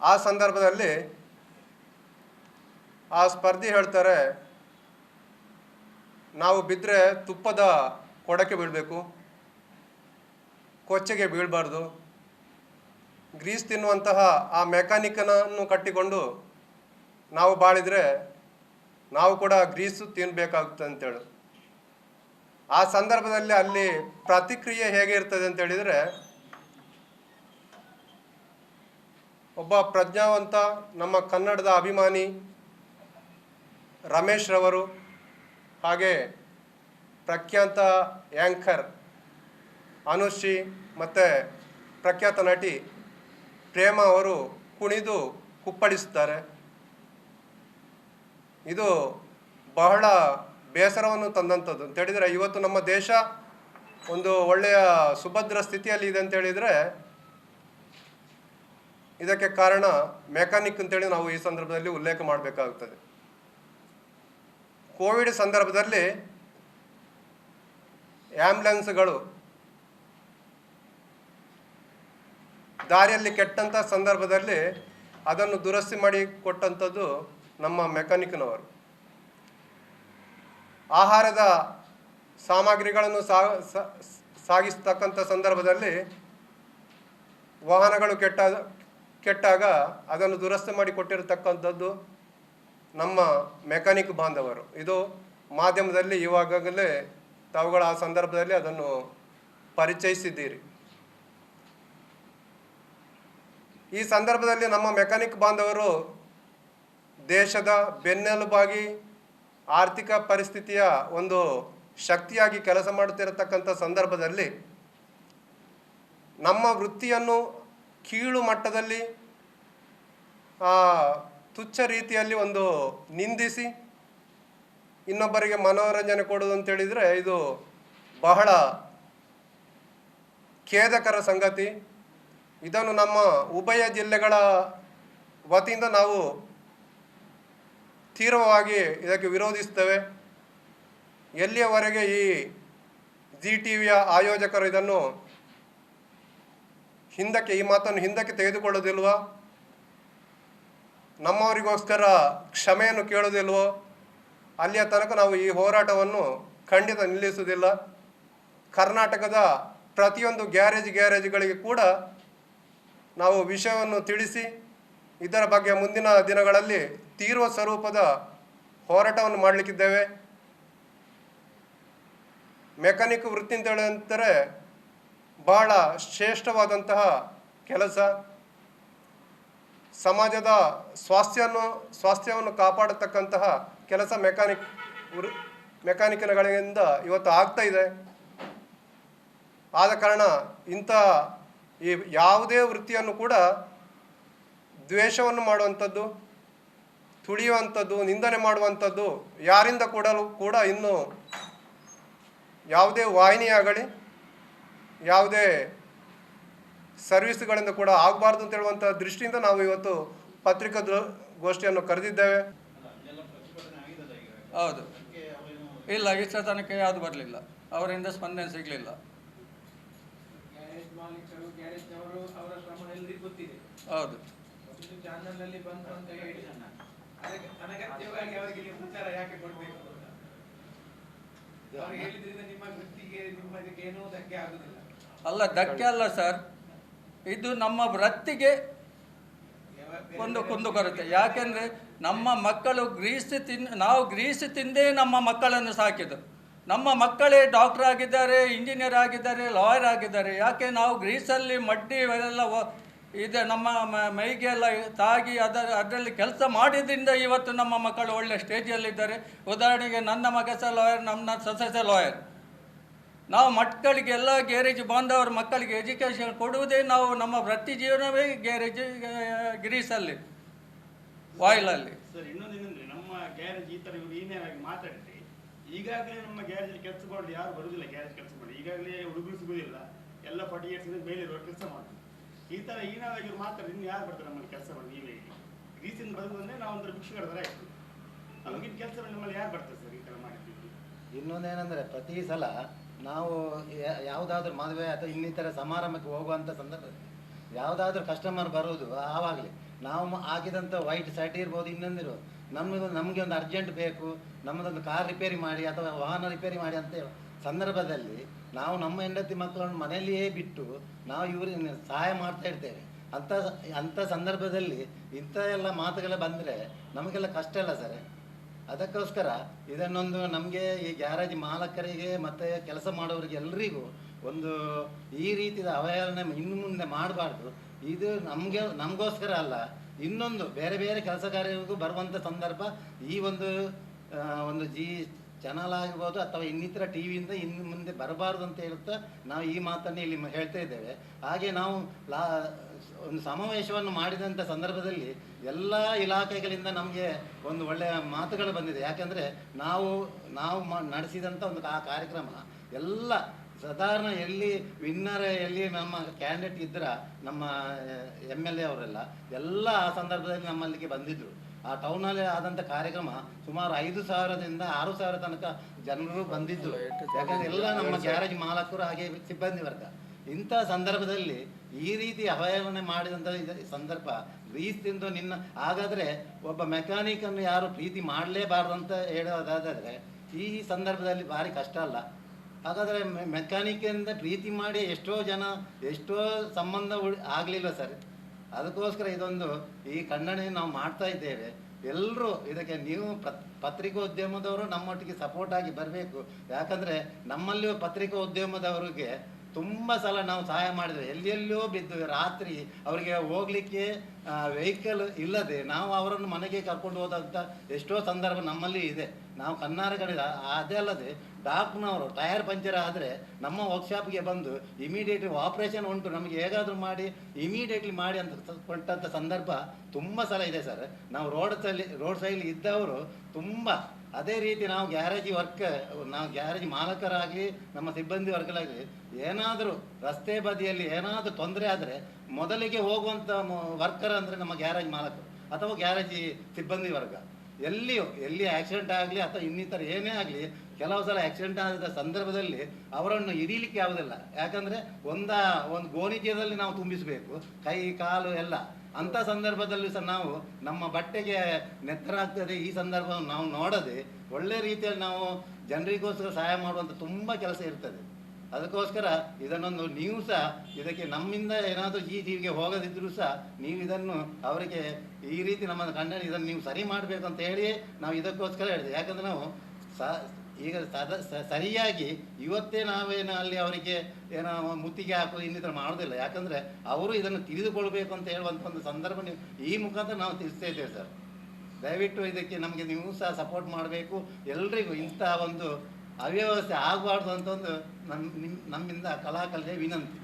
ಆ ಸಂದರ್ಭದಲ್ಲಿ ಆ ಸ್ಪರ್ಧಿ ಹೇಳ್ತಾರೆ, ನಾವು ಬಿದ್ದರೆ ತುಪ್ಪದ ಕೊಡಕ್ಕೆ ಬೀಳಬೇಕು, ಕೊಚ್ಚೆಗೆ ಬೀಳಬಾರ್ದು. ಗ್ರೀಸ್ ತಿನ್ನುವಂತಹ ಆ ಮೆಕ್ಯಾನಿಕನನ್ನು ಕಟ್ಟಿಕೊಂಡು ನಾವು ಬಾಳಿದರೆ ನಾವು ಕೂಡ ಗ್ರೀಸು ತಿನ್ನಬೇಕಾಗುತ್ತೆ ಅಂತೇಳಿ. ಆ ಸಂದರ್ಭದಲ್ಲಿ ಅಲ್ಲಿ ಪ್ರತಿಕ್ರಿಯೆ ಹೇಗೆ ಇರ್ತದೆ ಅಂತ ಹೇಳಿದರೆ ಒಬ್ಬ ಪ್ರಜ್ಞಾವಂತ, ನಮ್ಮ ಕನ್ನಡದ ಅಭಿಮಾನಿ ರಮೇಶ್ ರವರು ಹಾಗೆ ಪ್ರಖ್ಯಾತ ಆ್ಯಂಕರ್ ಅನುಶ್ರೀ ಮತ್ತು ಪ್ರಖ್ಯಾತ ನಟಿ ಪ್ರೇಮ ಅವರು ಕುಣಿದು ಕುಪ್ಪಳಿಸುತ್ತಾರೆ. ಇದು ಬಹಳ ಬೇಸರವನ್ನು ತಂದಂಥದ್ದು. ಅಂತ ಹೇಳಿದರೆ ಇವತ್ತು ನಮ್ಮ ದೇಶ ಒಂದು ಒಳ್ಳೆಯ ಸುಭದ್ರ ಸ್ಥಿತಿಯಲ್ಲಿ ಇದೆ ಅಂತ ಹೇಳಿದರೆ ಇದಕ್ಕೆ ಕಾರಣ ಮೆಕ್ಯಾನಿಕ್ ಅಂತೇಳಿ ನಾವು ಈ ಸಂದರ್ಭದಲ್ಲಿ ಉಲ್ಲೇಖ ಮಾಡಬೇಕಾಗುತ್ತದೆ. ಕೋವಿಡ್ ಸಂದರ್ಭದಲ್ಲಿ ಆ್ಯಂಬುಲೆನ್ಸ್ಗಳು ದಾರಿಯಲ್ಲಿ ಕೆಟ್ಟಂಥ ಸಂದರ್ಭದಲ್ಲಿ ಅದನ್ನು ದುರಸ್ತಿ ಮಾಡಿ ಕೊಟ್ಟಂಥದ್ದು ನಮ್ಮ ಮೆಕ್ಯಾನಿಕ್ನವರು ಆಹಾರದ ಸಾಮಗ್ರಿಗಳನ್ನು ಸಾಗಿಸ್ತಕ್ಕಂಥ ಸಂದರ್ಭದಲ್ಲಿ ವಾಹನಗಳು ಕೆಟ್ಟ ಕೆಟ್ಟಾಗ ಅದನ್ನು ದುರಸ್ತಿ ಮಾಡಿ ಕೊಟ್ಟಿರತಕ್ಕಂಥದ್ದು ನಮ್ಮ ಮೆಕ್ಯಾನಿಕ್ ಬಾಂಧವರು. ಇದು ಮಾಧ್ಯಮದಲ್ಲಿ ಇವಾಗಲೇ ತಾವುಗಳ ಆ ಸಂದರ್ಭದಲ್ಲಿ ಅದನ್ನು ಪರಿಚಯಿಸಿದ್ದೀರಿ. ಈ ಸಂದರ್ಭದಲ್ಲಿ ನಮ್ಮ ಮೆಕ್ಯಾನಿಕ್ ಬಾಂಧವರು ದೇಶದ ಬೆನ್ನೆಲುಬಾಗಿ ಆರ್ಥಿಕ ಪರಿಸ್ಥಿತಿಯ ಒಂದು ಶಕ್ತಿಯಾಗಿ ಕೆಲಸ ಮಾಡುತ್ತಿರತಕ್ಕಂಥ ಸಂದರ್ಭದಲ್ಲಿ ನಮ್ಮ ವೃತ್ತಿಯನ್ನು ಕೀಳು ಮಟ್ಟದಲ್ಲಿ ತುಚ್ಛ ರೀತಿಯಲ್ಲಿ ಒಂದು ನಿಂದಿಸಿ, ಇನ್ನೊಬ್ಬರಿಗೆ ಮನೋರಂಜನೆ ಕೊಡೋದು ಅಂತೇಳಿದರೆ ಇದು ಬಹಳ ಖೇದಕರ ಸಂಗತಿ. ಇದನ್ನು ನಮ್ಮ ಉಭಯ ಜಿಲ್ಲೆಗಳ ವತಿಯಿಂದ ನಾವು ತೀವ್ರವಾಗಿ ಇದಕ್ಕೆ ವಿರೋಧಿಸ್ತೇವೆ. ಎಲ್ಲಿಯವರೆಗೆ ಈ ಜಿ ಟಿ ವಿಯ ಆಯೋಜಕರು ಇದನ್ನು ಹಿಂದಕ್ಕೆ ಈ ಮಾತನ್ನು ಹಿಂದಕ್ಕೆ ತೆಗೆದುಕೊಳ್ಳೋದಿಲ್ವೋ? ನಮ್ಮವರಿಗೋಸ್ಕರ ಕ್ಷಮೆಯನ್ನು ಕೇಳೋದಿಲ್ವೋ? ಅಲ್ಲಿಯ ತನಕ ನಾವು ಈ ಹೋರಾಟವನ್ನು ಖಂಡಿತ ನಿಲ್ಲಿಸುವುದಿಲ್ಲ. ಕರ್ನಾಟಕದ ಪ್ರತಿಯೊಂದು ಗ್ಯಾರೇಜ್ ಗ್ಯಾರೇಜ್ಗಳಿಗೆ ಕೂಡ ನಾವು ವಿಷಯವನ್ನು ತಿಳಿಸಿ, ಇದರ ಬಗ್ಗೆ ಮುಂದಿನ ದಿನಗಳಲ್ಲಿ ತೀರ್ವ ಸ್ವರೂಪದ ಹೋರಾಟವನ್ನು ಮಾಡಲಿಕ್ಕಿದ್ದೇವೆ. ಮೆಕ್ಯಾನಿಕ್ ವೃತ್ತಿ ಅಂತ ಹೇಳಿದರೆ ಬಹಳ ಶ್ರೇಷ್ಠವಾದಂತಹ ಕೆಲಸ. ಸಮಾಜದ ಸ್ವಾಸ್ಥ್ಯವನ್ನು ಸ್ವಾಸ್ಥ್ಯವನ್ನು ಕಾಪಾಡತಕ್ಕಂತಹ ಕೆಲಸ ಮೆಕ್ಯಾನಿಕ್ ವೃ ಮೆಕ್ಯಾನಿಕ್ಗಳಿಂದ ಇವತ್ತು ಆಗ್ತಾ ಇದೆ. ಆದ ಕಾರಣ ಇಂಥ ಈ ಯಾವುದೇ ವೃತ್ತಿಯನ್ನು ಕೂಡ ದ್ವೇಷವನ್ನು ಮಾಡುವಂಥದ್ದು, ತುಳಿಯುವಂಥದ್ದು, ನಿಂದನೆ ಮಾಡುವಂಥದ್ದು ಯಾರಿಂದ ಕೂಡಲು ಕೂಡ ಇನ್ನು ಯಾವುದೇ ವಾಹಿನಿಯಾಗಲಿ ಯಾವುದೇ ಸರ್ವಿಸ್ಗಳಿಂದ ಕೂಡ ಆಗಬಾರ್ದು ಅಂತ ಹೇಳುವಂಥ ದೃಷ್ಟಿಯಿಂದ ನಾವು ಇವತ್ತು ಪತ್ರಿಕಾ ಗೋಷ್ಠಿಯನ್ನು ಕರೆದಿದ್ದೇವೆ. ಹೌದು. ಇಲ್ಲ ಇಷ್ಟ ತನಕ ಯಾವುದು ಬರಲಿಲ್ಲ. ಅವರಿಂದ ಸ್ಪಂದನೆ ಸಿಗಲಿಲ್ಲ. ಗ್ಯಾರೇಜ್ ಮಾಲೀಕರು ಗ್ಯಾರೇಜ್ನವರು ಅವರ ಶ್ರಮ ಎಲ್ಲರಿಗೂ ಗೊತ್ತಿದೆ ಹೌದು. ಒಂದು ಚಾನಲ್ನಲ್ಲಿ ಬಂತು ಅಂತ ಹೇಳಿ ಅದಕ್ಕೆ ಅನಗತ್ಯವಾಗಿ ಅವರಿಗೆ ನೀವು ಯಾಕೆ ಕೊಡಬೇಕು ಅವ್ರು ಹೇಳಿದ್ರಿಂದ ನಿಮ್ಮ ವೃತ್ತಿಗೆ ನಿಮ್ಮ ಇದಕ್ಕೆ ಏನೂ ಧಕ್ಕೆ ಆಗುದಿಲ್ಲ. ಅಲ್ಲ, ಧಕ್ಕೆ ಅಲ್ಲ ಸರ್ ಇದು ನಮ್ಮ ವೃತ್ತಿಗೆ ಒಂದು ಕುಂದು ಕುಂದುಕೊರತೆ ಯಾಕೆಂದರೆ ನಮ್ಮ ಮಕ್ಕಳು ಗ್ರೀಸ್ ತಿನ್, ನಾವು ಗ್ರೀಸ್ ತಿಂದೇ ನಮ್ಮ ಮಕ್ಕಳನ್ನು ಸಾಕಿದ್ದು. ನಮ್ಮ ಮಕ್ಕಳೇ ಡಾಕ್ಟರ್ ಆಗಿದ್ದಾರೆ ಇಂಜಿನಿಯರ್ ಆಗಿದ್ದಾರೆ ಲಾಯರ್ ಆಗಿದ್ದಾರೆ. ಯಾಕೆ ನಾವು ಗ್ರೀಸಲ್ಲಿ ಮಡ್ಡಿ ಎಲ್ಲ ಇದೆ, ನಮ್ಮ ಮೈಗೆಲ್ಲ ತಾಗಿ ಅದರ ಅದರಲ್ಲಿ ಕೆಲಸ ಮಾಡಿದ್ರಿಂದ ಇವತ್ತು ನಮ್ಮ ಮಕ್ಕಳು ಒಳ್ಳೆ ಸ್ಟೇಜಲ್ಲಿದ್ದಾರೆ ಉದಾಹರಣೆಗೆ ನನ್ನ ಮಗ ಸಹ ಲಾಯರ್ ನಮ್ಮ ಸೊಸೆ ಲಾಯರ್ ನಾವು ಮಕ್ಕಳಿಗೆ ಎಲ್ಲ ಗ್ಯಾರೇಜ್ ಬಾಂಧವರ ಮಕ್ಕಳಿಗೆ ಎಜುಕೇಷನ್ ಕೊಡುವುದೇ ನಾವು ನಮ್ಮ ವೃತ್ತಿ ಜೀವನವೇ ಗ್ಯಾರೇಜ್ ಗ್ರೀಸಲ್ಲಿ ವಾಯ್ಲಲ್ಲಿ. ಸರ್ ಇನ್ನೊಂದೇನಂದ್ರೆ ನಮ್ಮ ಗ್ಯಾರೇಜ್ ಈ ಥರ ಇವರು ಮಾತಾಡಿದ್ರೆ ಈಗಾಗಲೇ ನಮ್ಮ ಗ್ಯಾರೇಜ್ ಕೆಲಸ ಮಾಡಲು ಯಾರು ಬರೋದಿಲ್ಲ ಗ್ಯಾರೇಜ್ ಕೆಲಸ ಮಾಡಿ. ಈಗಾಗಲೇ ಹುಡುಗರು ಸಿಗುವುದಿಲ್ಲ ಎಲ್ಲ ಫಾರ್ಟಿ ಇಯರ್ಸ್ ಮೇಲೆ ಇರೋ ಕೆಲಸ ಮಾಡ್ತಾರೆ ಈ ಥರ ಹೀನಾಗಿ ಆಗಿ ಮಾತಾಡಿದ್ರೆ ಇನ್ನು ಯಾರು ಬರ್ತಾರೆ ನಮ್ಮಲ್ಲಿ ಕೆಲಸ ಮಾಡಿ ನೀವೇ ಗ್ರೀಸಿಂದ ಬರೋದಂದ್ರೆ ನಾವು ಒಂಥರ ಭಿಕ್ಷುಕರ ಥರ ಆಯ್ತು ನಮಗಿನ ಕೆಲಸ ನಮ್ಮಲ್ಲಿ ಯಾರು ಬರ್ತಾರೆ ಸರ್ ಈ ತರ ಮಾಡಿದ್ದೀವಿ ಇನ್ನೊಂದೇನೆಂದರೆ ಪ್ರತಿ ಸಲ ನಾವು ಯಾವುದಾದ್ರೂ ಮದುವೆ ಅಥವಾ ಇನ್ನಿತರ ಸಮಾರಂಭಕ್ಕೆ ಹೋಗುವಂಥ ಸಂದರ್ಭದಲ್ಲಿ ಯಾವುದಾದ್ರೂ ಕಸ್ಟಮರ್ ಬರೋದು ಆವಾಗಲೇ, ನಾವು ಹಾಕಿದಂಥ ವೈಟ್ ಶರ್ಟ್ ಇರ್ಬೋದು, ಇನ್ನೊಂದಿರ್ಬೋದು ನಮಗೆ ನಮಗೆ ಒಂದು ಅರ್ಜೆಂಟ್ ಬೇಕು, ನಮ್ಮದೊಂದು ಕಾರ್ ರಿಪೇರಿ ಮಾಡಿ ಅಥವಾ ವಾಹನ ರಿಪೇರಿ ಮಾಡಿ ಅಂತ ಸಂದರ್ಭದಲ್ಲಿ ನಾವು ನಮ್ಮ ಹೆಂಡತಿ ಮಕ್ಕಳನ್ನು ಮನೆಯಲ್ಲಿಯೇ ಬಿಟ್ಟು ನಾವು ಇವರಿಗೆ ಸಹಾಯ ಮಾಡ್ತಾ ಇರ್ತೇವೆ. ಅಂಥ ಅಂಥ ಸಂದರ್ಭದಲ್ಲಿ ಇಂಥ ಎಲ್ಲ ಮಾತುಗಳ ಬಂದರೆ ನಮಗೆಲ್ಲ ಕಷ್ಟ ಅಲ್ಲ ಸರ್. ಅದಕ್ಕೋಸ್ಕರ ಇದನ್ನೊಂದು ನಮಗೆ ಈ ಗ್ಯಾರೇಜ್ ಮಾಲಕರಿಗೆ ಮತ್ತು ಕೆಲಸ ಮಾಡೋರಿಗೆ ಎಲ್ಲರಿಗೂ ಒಂದು ಈ ರೀತಿಯ ಅವಹೇಳನ ಇನ್ನು ಮುಂದೆ ಮಾಡಬಾರ್ದು. ಇದು ನಮಗೆ, ನಮಗೋಸ್ಕರ ಅಲ್ಲ. ಇನ್ನೊಂದು ಬೇರೆ ಬೇರೆ ಕೆಲಸ ಕಾರ್ಯಗಳಿಗೂ ಬರುವಂಥ ಸಂದರ್ಭ ಈ ಒಂದು ಒಂದು ಜಿ ಚಾನಲ್ ಆಗಿರ್ಬೋದು ಅಥವಾ ಇನ್ನಿತರ ಟಿ ವಿಯಿಂದ ಇನ್ನು ಮುಂದೆ ಬರಬಾರ್ದು ಅಂತ ಹೇಳ್ತಾ ನಾವು ಈ ಮಾತನ್ನು ಇಲ್ಲಿ ಹೇಳ್ತಾ ಇದ್ದೇವೆ. ಹಾಗೆ ನಾವು ಲಾ ಒಂದು ಸಮಾವೇಶವನ್ನು ಮಾಡಿದಂಥ ಸಂದರ್ಭದಲ್ಲಿ ಎಲ್ಲ ಇಲಾಖೆಗಳಿಂದ ನಮಗೆ ಒಂದು ಒಳ್ಳೆಯ ಮಾತುಗಳು ಬಂದಿದೆ. ಯಾಕೆಂದರೆ ನಾವು ನಾವು ಮ ನಡೆಸಿದಂಥ ಒಂದು ಆ ಕಾರ್ಯಕ್ರಮ, ಎಲ್ಲ ಸಾಧಾರಣ ಎಲ್ಲಿ ವಿನ್ನರ್ ಎಲ್ಲಿ ನಮ್ಮ ಕ್ಯಾಂಡಿಡೇಟ್ ಇದ್ದರ ನಮ್ಮ ಎಂ ಎಲ್ ಎ ಅವರೆಲ್ಲ, ಎಲ್ಲ ಆ ಸಂದರ್ಭದಲ್ಲಿ ನಮ್ಮಲ್ಲಿಗೆ ಬಂದಿದ್ದರು ಆ ಟೌನಲ್ಲಿ ಆದಂಥ ಕಾರ್ಯಕ್ರಮ ಸುಮಾರು ಐದು ಸಾವಿರದಿಂದ ಆರು ಸಾವಿರ ತನಕ ಜನರು ಬಂದಿದ್ದರು ಯಾಕಂದ್ರೆ ಎಲ್ಲ ನಮ್ಮ ಗ್ಯಾರೇಜ್ ಮಾಲಕರು ಹಾಗೆ ಸಿಬ್ಬಂದಿ ವರ್ಗ. ಇಂಥ ಸಂದರ್ಭದಲ್ಲಿ ಈ ರೀತಿ ಅವಹೇಳನೆ ಮಾಡಿದಂತ ಸಂದರ್ಭ ಸಂದರ್ಭ ತಿಂದು ನಿನ್ನ ಹಾಗಾದ್ರೆ ಒಬ್ಬ ಮೆಕ್ಯಾನಿಕ್ ಅನ್ನು ಯಾರು ಪ್ರೀತಿ ಮಾಡಲೇಬಾರ್ದು ಅಂತ ಹೇಳೋದಾದರೆ ಈ ಸಂದರ್ಭದಲ್ಲಿ ಭಾರಿ ಕಷ್ಟ ಅಲ್ಲ. ಹಾಗಾದ್ರೆ ಮೆಕ್ಯಾನಿಕ್ ಇಂದ ಪ್ರೀತಿ ಮಾಡಿ ಎಷ್ಟೋ ಜನ ಎಷ್ಟೋ ಸಂಬಂಧ ಉಳ್ ಆಗಲಿಲ್ಲ ಸರ್. ಅದಕ್ಕೋಸ್ಕರ ಇದೊಂದು ಈ ಖಂಡನೆ ನಾವು ಮಾಡ್ತಾ ಇದ್ದೇವೆ. ಎಲ್ಲರೂ ಇದಕ್ಕೆ ನೀವು ಪತ್, ಪತ್ರಿಕೋದ್ಯಮದವರು ನಮ್ಮೊಟ್ಟಿಗೆ ಸಪೋರ್ಟ್ ಆಗಿ ಬರಬೇಕು. ಯಾಕಂದರೆ ನಮ್ಮಲ್ಲಿಯೂ ಪತ್ರಿಕೋದ್ಯಮದವರಿಗೆ ತುಂಬ ಸಲ ನಾವು ಸಹಾಯ ಮಾಡಿದ್ವಿ. ಎಲ್ಲೆಲ್ಲೋ ಬಿದ್ದು ರಾತ್ರಿ ಅವರಿಗೆ ಹೋಗ್ಲಿಕ್ಕೆ ವೆಹಿಕಲ್ ಇಲ್ಲದೆ ನಾವು ಅವರನ್ನು ಮನೆಗೆ ಕರ್ಕೊಂಡು ಹೋದಂಥ ಎಷ್ಟೋ ಸಂದರ್ಭ ನಮ್ಮಲ್ಲಿ ಇದೆ. ನಾವು ಕನ್ನಾರಗಳಿದ ಅದೇ ಅಲ್ಲದೆ ಡಾಕ್ಟ್ನವರು ಟೈರ್ ಪಂಚರ್ ಆದರೆ ನಮ್ಮ ವರ್ಕ್ಶಾಪ್ಗೆ ಬಂದು ಇಮಿಡಿಯೇಟ್ಲಿ ಆಪ್ರೇಷನ್ ಉಂಟು. ನಮಗೆ ಹೇಗಾದರೂ ಮಾಡಿ ಇಮಿಡಿಯೇಟ್ಲಿ ಮಾಡಿ ಅಂತ ಕೊಟ್ಟಂಥ ಸಂದರ್ಭ ತುಂಬ ಸಲ ಇದೆ ಸರ್. ನಾವು ರೋಡ್ ಸೈಲಿ ರೋಡ್ ಸೈಡ್ ಇದ್ದವರು ತುಂಬ ಅದೇ ರೀತಿ ನಾವು ಗ್ಯಾರೇಜ್ ವರ್ಕ್, ನಾವು ಗ್ಯಾರೇಜ್ ಮಾಲಕರಾಗಿ ನಮ್ಮ ಸಿಬ್ಬಂದಿ ವರ್ಗಲಾಗಿ ಏನಾದರೂ ರಸ್ತೆ ಬದಿಯಲ್ಲಿ ಏನಾದರೂ ತೊಂದರೆ ಆದರೆ ಮೊದಲಿಗೆ ಹೋಗುವಂಥ ವರ್ಕರ್ ಅಂದರೆ ನಮ್ಮ ಗ್ಯಾರೇಜ್ ಮಾಲಕರು ಅಥವಾ ಗ್ಯಾರೇಜ್ ಸಿಬ್ಬಂದಿ ವರ್ಗ. ಎಲ್ಲಿಯೂ ಎಲ್ಲಿ ಆಕ್ಸಿಡೆಂಟ್ ಆಗಲಿ ಅಥವಾ ಇನ್ನಿತರ ಏನೇ ಆಗಲಿ, ಕೆಲವು ಸಲ ಆಕ್ಸಿಡೆಂಟ್ ಆದ ಸಂದರ್ಭದಲ್ಲಿ ಅವರನ್ನು ಹಿಡೀಲಿಕ್ಕೆ ಯಾವುದಿಲ್ಲ ಯಾಕಂದರೆ ಒಂದ, ಒಂದು ಗೋಣಿಚೀಲದಲ್ಲಿ ನಾವು ತುಂಬಿಸಬೇಕು, ಕೈ, ಕಾಲು ಎಲ್ಲ. ಅಂಥ ಸಂದರ್ಭದಲ್ಲಿ ಸಹ ನಾವು ನಮ್ಮ ಬಟ್ಟೆಗೆ ನೆತ್ತರಾಗ್ತದೆ ಈ ಸಂದರ್ಭವನ್ನು ನಾವು ನೋಡದೆ ಒಳ್ಳೆ ರೀತಿಯಲ್ಲಿ ನಾವು ಜನರಿಗೋಸ್ಕರ ಸಹಾಯ ಮಾಡುವಂಥ ತುಂಬ ಕೆಲಸ ಇರ್ತದೆ. ಅದಕ್ಕೋಸ್ಕರ ಇದನ್ನೊಂದು ನೀವು ಸಹ ಇದಕ್ಕೆ ನಮ್ಮಿಂದ ಏನಾದರೂ ಈ ಜೀವಿಗೆ ಹೋಗದಿದ್ದರೂ ಸಹ ನೀವು ಇದನ್ನು ಅವರಿಗೆ ಈ ರೀತಿ ನಮ್ಮ ಕಂಡ ಇದನ್ನು ನೀವು ಸರಿ ಮಾಡಬೇಕು ಅಂತ ಹೇಳಿ ನಾವು ಇದಕ್ಕೋಸ್ಕರ ಹೇಳಿದೆ ಯಾಕಂದ್ರೆ ನಾವು ಸ, ಈಗ ಸದ ಸರಿಯಾಗಿ ಇವತ್ತೇ ನಾವೇನು ಅಲ್ಲಿ ಅವರಿಗೆ ಏನೋ ಮುತ್ತಿಗೆ ಹಾಕೋದು ಇನ್ನಿತರ ಮಾಡೋದಿಲ್ಲ. ಯಾಕಂದರೆ ಅವರು ಇದನ್ನು ತಿಳಿದುಕೊಳ್ಬೇಕು ಅಂತ ಹೇಳುವಂಥ ಒಂದು ಸಂದರ್ಭ ನೀವು ಈ ಮುಖಾಂತರ ನಾವು ತಿಳಿಸ್ತಾ ಇದ್ದೇವೆ ಸರ್. ದಯವಿಟ್ಟು ಇದಕ್ಕೆ ನಮಗೆ ನೀವು ಸಹ ಸಪೋರ್ಟ್ ಮಾಡಬೇಕು. ಎಲ್ರಿಗೂ ಇಂಥ ಒಂದು ಅವ್ಯವಸ್ಥೆ ಆಗಬಾರ್ದು ಅಂತ ಒಂದು ನಮ್ಮ ನಿಮ್ಮ ನಮ್ಮಿಂದ ಕಲಾಕಲೆ ವಿನಂತಿ.